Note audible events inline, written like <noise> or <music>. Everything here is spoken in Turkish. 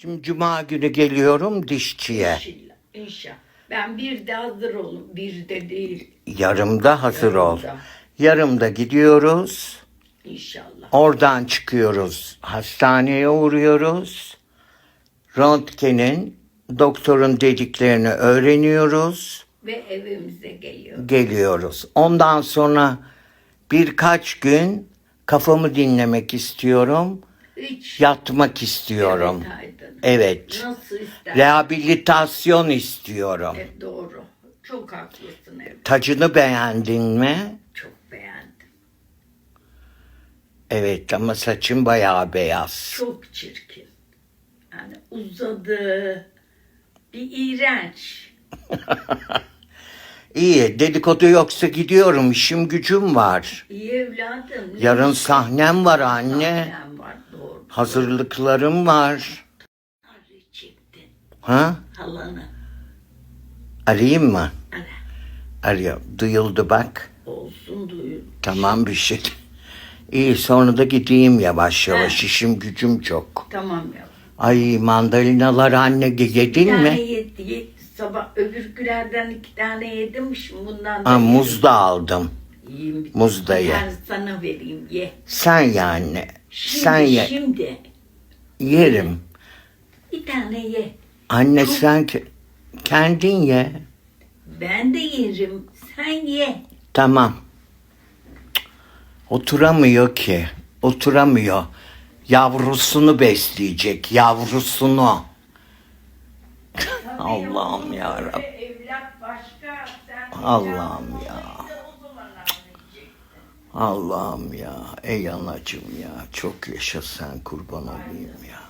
Şimdi cuma günü geliyorum dişçiye. İnşallah. İnşallah. Ben bir de hazır olun. Bir de değil. Yarımda hazır ol. Yarımda. Yarımda gidiyoruz. İnşallah. Oradan çıkıyoruz. Hastaneye uğruyoruz. Röntgenin, doktorun dediklerini öğreniyoruz. Ve evimize geliyor. Geliyoruz. Ondan sonra birkaç gün kafamı dinlemek istiyorum. Hiç. Yatmak istiyorum. Evet, Aydın. Evet. Nasıl? Rehabilitasyon istiyorum. Evet, doğru. Çok haklısın evet. Tacını beğendin mi? Çok beğendim. Evet ama saçın bayağı beyaz. Çok çirkin. Yani uzadı. Bir iğrenç. <laughs> İyi dedikodu yoksa gidiyorum işim gücüm var. İyi evladım. Yarın sahnem var anne. sahnem. Hazırlıklarım var. Ha? Halanı. Arayayım mı? Ara. Arıyor. Duyuldu bak. Olsun duyun. Tamam bir şey. İyi sonra da gideyim yavaş yavaş. He. İşim gücüm çok. Tamam ya. Ay mandalinalar anne yedin Bir tane mi? yedi, yedi. Sabah öbürkülerden iki tane yedim. Şimdi bundan da Ha, yedim. muz da aldım. Yiyeyim bir muz da ye. Ben sana vereyim ye. Sen ye anne. Şimdi, Sen ye. Şimdi Yerim. bir tane ye. Anne sen ke- kendin ye. Ben de yerim. Sen ye. Tamam. Oturamıyor ki. Oturamıyor. Yavrusunu besleyecek. Yavrusunu. Allah'ım ya Rabbi. Evlat başka. Sen Allah'ım Allah'ım ya. Ey anacığım ya. Çok yaşa sen kurban olayım ya.